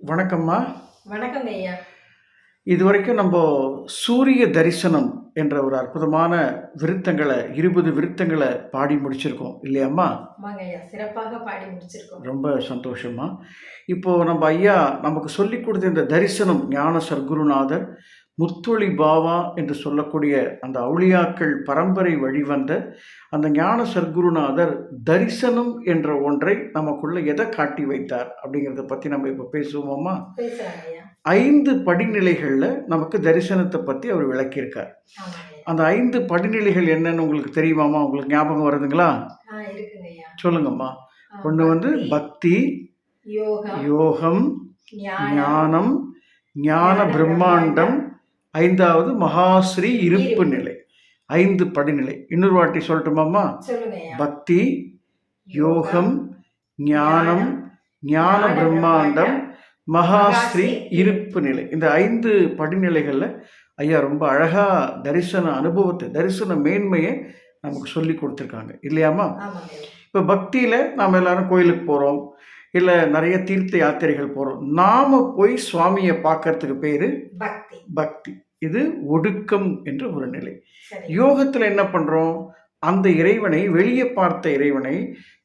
வணக்கம்மா. வணக்கங்க ஐயா. இது வரைக்கும் நம்ம சூரிய தரிசனம் என்ற ஒரு அற்புதமான விருத்தங்களை இருபது விருத்தங்களை பாடி முடிச்சிருக்கோம் இல்லையாம்மா? ஆமாங்க ஐயா சிறப்பாக பாடி முடிச்சிருக்கோம். ரொம்ப சந்தோஷமா இப்போ நம்ம ஐயா நமக்கு சொல்லி கொடுத்த இந்த தரிசனம் ஞான சர்க்குருநாதர் முத்தொளி பாவா என்று சொல்லக்கூடிய அந்த அவுளியாக்கள் பரம்பரை வழிவந்த அந்த ஞான சர்க்குருநாதர் தரிசனம் என்ற ஒன்றை நமக்குள்ள எதை காட்டி வைத்தார் அப்படிங்கிறத பற்றி நம்ம இப்போ பேசுவோமா? ஐந்து படிநிலைகளில் நமக்கு தரிசனத்தை பற்றி அவர் விளக்கியிருக்கார். அந்த ஐந்து படிநிலைகள் என்னன்னு உங்களுக்கு தெரியுமாமா உங்களுக்கு ஞாபகம் வருதுங்களா? சொல்லுங்கம்மா. ஒன்று வந்து பக்தி யோகம் ஞானம் ஞானம் ஞான ஞான பிரம்மாண்டம் ஐந்தாவது மகாஸ்ரீ இருப்பு நிலை. ஐந்து படிநிலை. இன்னொரு வாட்டி சொல்லட்டுமாம்மா? பக்தி யோகம் ஞானம் ஞான பிரம்மாண்டம் மகாஸ்ரீ இருப்பு நிலை. இந்த ஐந்து படிநிலைகளில் ஐயா ரொம்ப அழகாக தரிசன அனுபவத்தை தரிசன மேன்மையை நமக்கு சொல்லி கொடுத்துருக்காங்க. இல்லையாம்மா? இப்போ பக்தியில் நாம் எல்லாரும் கோயிலுக்கு போகிறோம் இல்லை நிறைய தீர்த்த யாத்திரைகள் போகிறோம் நாம் போய் சுவாமியை பார்க்கறதுக்கு பேர் பக்தி. பக்தி. இது ஒடுக்கம் என்ற ஒரு நிலை. யோகத்தில் என்ன பண்ணுறோம் அந்த இறைவனை வெளியே பார்த்த இறைவனை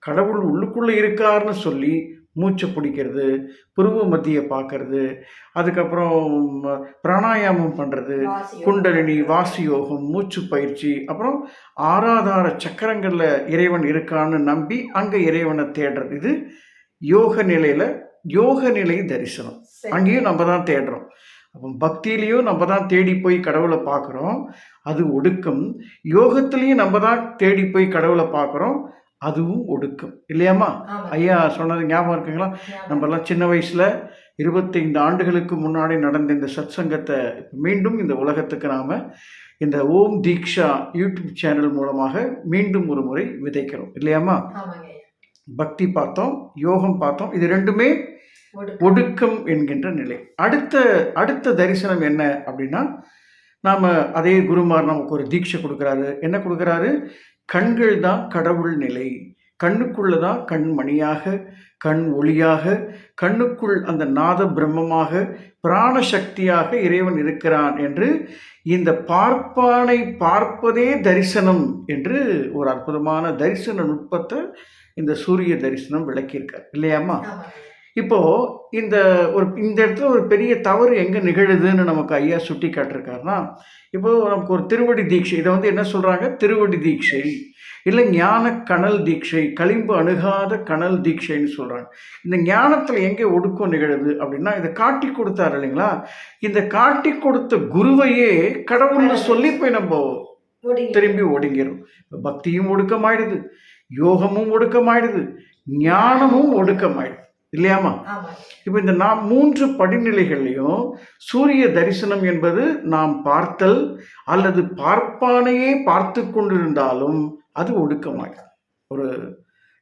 கடவுள் உள்ளுக்குள்ளே இருக்காருன்னு சொல்லி மூச்சை பிடிக்கிறது புருவ மத்தியை பார்க்கறது அதுக்கப்புறம் பிராணாயாமம் பண்ணுறது. குண்டலினி வாசி யோகம் மூச்சு பயிற்சி அப்புறம் ஆறாதார சக்கரங்களில் இறைவன் இருக்கான்னு நம்பி அங்கே இறைவனை தேடுறது. இது யோக நிலையில் யோக நிலை தரிசனம். அங்கேயும் நம்ம தான் தேடுறோம். அப்போ பக்தியிலையும் நம்ம தான் தேடி போய் கடவுளை பார்க்குறோம். அது ஒடுக்கம். யோகத்திலையும் நம்ம தான் தேடி போய் கடவுளை பார்க்குறோம். அதுவும் ஒடுக்கம். இல்லையாம்மா. ஐயா சொன்னது ஞாபகம் இருக்குங்களா. நம்மலாம் சின்ன வயசில் இருபத்தைந்து ஆண்டுகளுக்கு முன்னாடி நடந்த இந்த சத்சங்கத்தை மீண்டும் இந்த உலகத்துக்கு நாம் இந்த ஓம் தீக்ஷா யூடியூப் சேனல் மூலமாக மீண்டும் ஒரு முறை விதைக்கிறோம். இல்லையாம்மா? பக்தி பார்த்தோம் யோகம் பார்த்தோம். இது ரெண்டுமே ஒடுக்கம். என்கின்ற நிலை. அடுத்த அடுத்த தரிசனம் என்ன அப்படின்னா நாம் அதே குருமார் நமக்கு ஒரு தீட்சை கொடுக்குறாரு. என்ன கொடுக்குறாரு? கண்கள் தான் கடவுள் நிலை. கண்ணுக்குள்ள தான் கண்மணியாக கண் ஒளியாக கண்ணுக்குள் அந்த நாத பிரம்மமாக பிராணசக்தியாக இறைவன் இருக்கிறான் என்று இந்த பார்ப்பானை பார்ப்பதே தரிசனம் என்று ஒரு அற்புதமான தரிசன நுட்பத்தை இந்த சூரிய தரிசனம் விளக்கியிருக்கார். இல்லையாம்மா? ஆமாங்க ஐயா. இப்போ இந்த ஒரு இந்த இடத்துல ஒரு பெரிய தவறு எங்கே நிகழுதுன்னு நமக்கு ஐயா சுட்டி காட்டிருக்காருன்னா இப்போ நமக்கு ஒரு திருவடி தீட்சை இதை வந்து என்ன சொல்கிறாங்க திருவடி தீட்சை. இல்லை ஞான கனல் தீட்சை களிம்பு அணுகாத கனல் தீட்சைன்னு சொல்கிறாங்க இந்த ஞானத்தில் எங்கே ஒடுக்கம் நிகழுது அப்படின்னா இதை காட்டி கொடுத்தாரு இல்லைங்களா? இந்த காட்டி கொடுத்த குருவையே கடவுள்னு சொல்லி போய் நம்ம. திரும்பி ஒடுங்கிடும் இப்போ பக்தியும் ஒடுக்கமாயிடுது யோகமும் ஒடுக்கமாயிடுது ஞானமும் ஒடுக்கமாயிடுது. இல்லையாம்மா ஆமாங்க இப்போ இந்த நாம் மூன்று படிநிலைகள்லையும் சூரிய தரிசனம் என்பது நாம் பார்த்தல் அல்லது பார்ப்பானையே பார்த்து கொண்டிருந்தாலும் அது ஒடுக்கமாயிடும் ஒரு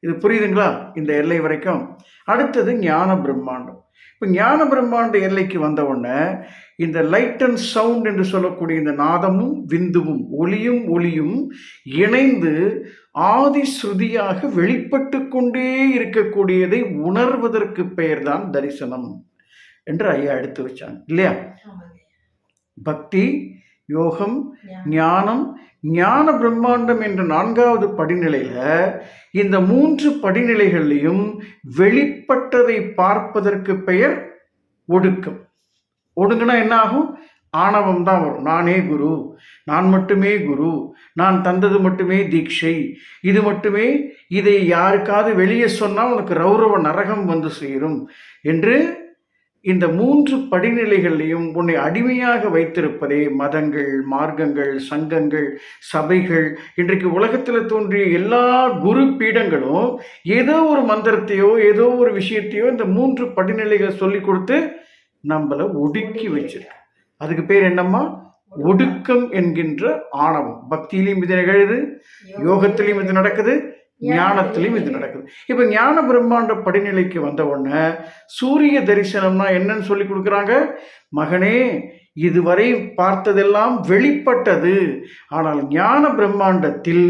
இது புரியுதுங்களா? இந்த எல்லை வரைக்கும். அடுத்தது ஞான பிரம்மாண்டம். இப்போ ஞான பிரம்மாண்ட எல்லைக்கு வந்த உடனே இந்த லைட் அண்ட் சவுண்ட் என்று சொல்லக்கூடிய இந்த நாதமும் விந்துவும் ஒளியும் ஒளியும் இணைந்து ஆதி ஸ்ருதியாக வெளிப்பட்டு கொண்டே இருக்கக்கூடியதை உணர்வதற்கு பெயர்தான் தரிசனம் என்று ஐயா எடுத்து வச்சாங்க. இல்லையா. பக்தி யோகம் ஞானம். ஞான பிரம்மாண்டம் என்ற நான்காவது படிநிலையில இந்த மூன்று படிநிலைகள்லையும் வெளிப்பட்டதை பார்ப்பதற்கு பெயர் ஒடுக்கம். ஒடுங்குனா என்ன ஆகும்? ஆணவம் தான் வரும். நானே குரு நான் மட்டுமே குரு நான் தந்தது மட்டுமே தீட்சை இது மட்டுமே இதை யாருக்காவது வெளியே சொன்னால் உனக்கு ரௌரவ நரகம் வந்து சேரும் என்று இந்த மூன்று படிநிலைகளையும் உன்னை அடிமையாக வைத்திருப்பதே மதங்கள் மார்க்கங்கள் சங்கங்கள் சபைகள். இன்றைக்கு உலகத்தில் தோன்றிய எல்லா குரு பீடங்களும் ஏதோ ஒரு மந்திரத்தையோ ஏதோ ஒரு விஷயத்தையோ இந்த மூன்று படிநிலைகளை சொல்லி கொடுத்து நம்மளை ஒடுக்கி வச்சிருக்கு. அதுக்கு பேர் என்னம்மா? ஒடுக்கம் என்கின்ற ஆணவம். பக்தியிலையும் இது நிகழுது யோகத்திலையும் இது நடக்குது ஞானத்திலையும் இது நடக்குது. இப்போ ஞான பிரம்மாண்ட படிநிலைக்கு வந்த உடனே சூரிய தரிசனம்னா என்னன்னு சொல்லி கொடுக்குறாங்க? மகனே இதுவரை பார்த்ததெல்லாம் வெளிப்பட்டது. ஆனால் ஞான பிரம்மாண்டத்தில்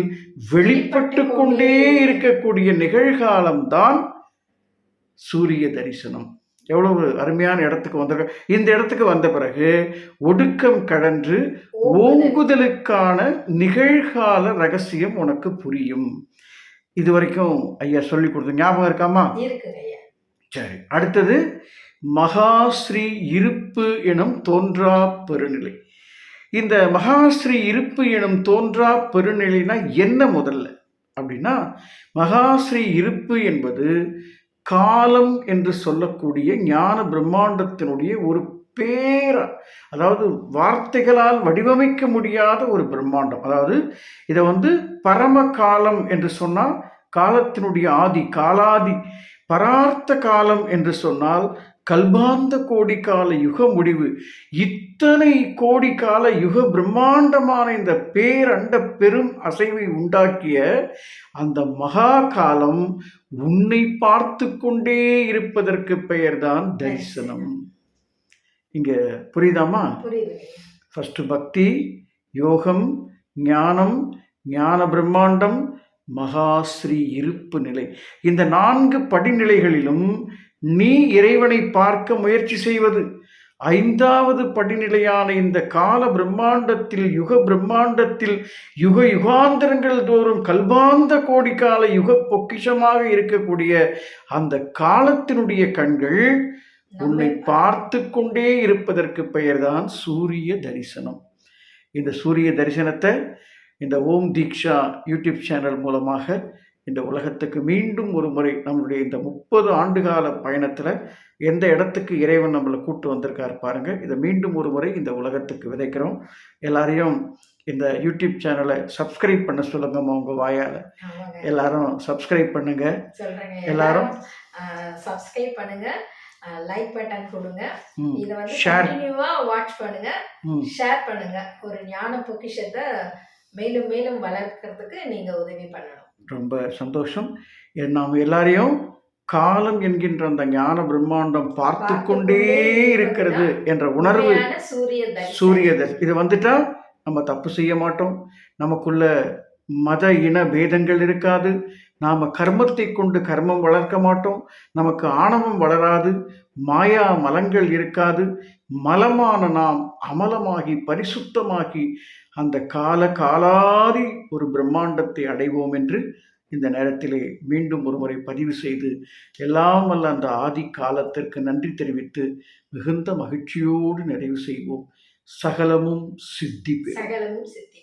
வெளிப்பட்டு கொண்டே இருக்கக்கூடிய நிகழ்காலம்தான் சூரிய தரிசனம். எவ்வளவு அருமையான இடத்துக்கு வந்திருக்க இந்த இடத்துக்கு வந்த பிறகு ஒடுக்கம் கடன்று ஓங்குதலுக்கான நிகழ்கால ரகசியம் உனக்கு புரியும். இது வரைக்கும் ஐயா சொல்லி கொடுத்த ஞாபகம் இருக்காமா? சரி அடுத்தது மகாஸ்ரீ இருப்பு எனும் தோன்றா பெருநிலை. இந்த மகாஸ்ரீ இருப்பு எனும் தோன்றா பெருநிலைனா என்ன முதல்ல? அப்படின்னா மகாஸ்ரீ இருப்பு என்பது காலம் என்று சொல்லக்கூடிய ஞான பிரம்மாண்டத்தினுடைய ஒரு பேர அதாவது வார்த்தைகளால் வடிவமைக்க முடியாத ஒரு பிரம்மாண்டம். அதாவது இதை வந்து பரம காலம் என்று சொன்னால் காலத்தினுடைய ஆதி காலாதி பரார்த்த காலம் என்று சொன்னால் கல்பாந்த கோடி கால யுக முடிவு. இத்தனை கோடி கால யுக பிரம்மாண்டமான இந்த பேரண்ட பெரும் அசைவை உண்டாக்கிய அந்த மகா காலம் உன்னை பார்த்து கொண்டே இருப்பதற்கு பெயர்தான் தரிசனம். இங்க புரியுதாமா ஃபஸ்ட்டு பக்தி யோகம் ஞானம் ஞான பிரம்மாண்டம் மகாஸ்ரீ இருப்பு நிலை. இந்த நான்கு படிநிலைகளிலும் நீ இறைவனை பார்க்க முயற்சி செய்வது. ஐந்தாவது படிநிலையான இந்த கால பிரம்மாண்டத்தில் யுக பிரம்மாண்டத்தில் யுக யுகாந்தரங்கள் தோறும் கல்பாந்த கோடிக்கால யுக பொக்கிஷமாக இருக்கக்கூடிய அந்த காலத்தினுடைய கண்கள் உன்னை பார்த்து கொண்டே இருப்பதற்கு பெயர்தான் சூரிய தரிசனம். இந்த சூரிய தரிசனத்தை இந்த ஓம் தீக்ஷா யூடியூப் சேனல் மூலமாக இந்த உலகத்துக்கு மீண்டும் ஒரு முறை நம்மளுடைய இந்த முப்பது ஆண்டுகால பயணத்தில் எந்த இடத்துக்கு இறைவன் நம்மளை கூட்டு வந்திருக்கார் பாருங்க. இதை மீண்டும் ஒரு முறை இந்த உலகத்துக்கு விதைக்கிறோம். எல்லாரையும் இந்த யூடியூப் சேனலை சப்ஸ்கிரைப் பண்ண சொல்லுங்கம்மா உங்கள் வாயால். எல்லாரும் சப்ஸ்கிரைப் பண்ணுங்க. எல்லாரும் சப்ஸ்கிரைப் பண்ணுங்க. லைக் பட்டன் கொடுங்க. இதை வந்து. கண்டினியூவா வாட்ச் பண்ணுங்க. ஷேர் பண்ணுங்க. ஒரு ஞான பொக்கிஷத்தை மேலும் மேலும் வளர்க்கறதுக்கு நீங்க உதவி பண்ணணும். ரொம்ப சந்தோஷம். நாம் எல்லாரையும் காலம் என்கின்ற அந்த ஞான பிரம்மாண்டம் பார்த்து கொண்டே இருக்கிறது என்ற உணர்வு சூரிய. சூரிய இது வந்துட்டா நம்ம தப்பு செய்ய மாட்டோம். நமக்குள்ள மத இன பேதங்கள் இருக்காது. நாம் கர்மத்தை கொண்டு கர்மம் வளர்க்க மாட்டோம். நமக்கு ஆணவம் வளராது. மாயா மலங்கள் இருக்காது. மலமான நாம் அமலமாகி பரிசுத்தமாகி அந்த கால காலாதி ஒரு பிரம்மாண்டத்தை அடைவோம் என்று இந்த நேரத்திலே மீண்டும் ஒருமுறை பதிவு செய்து எல்லாம் வல்ல அந்த ஆதி காலத்திற்கு நன்றி தெரிவித்து மிகுந்த மகிழ்ச்சியோடு நிறைவு செய்வோம். சகலமும் சித்தி பெறும். சகலமும் சித்தி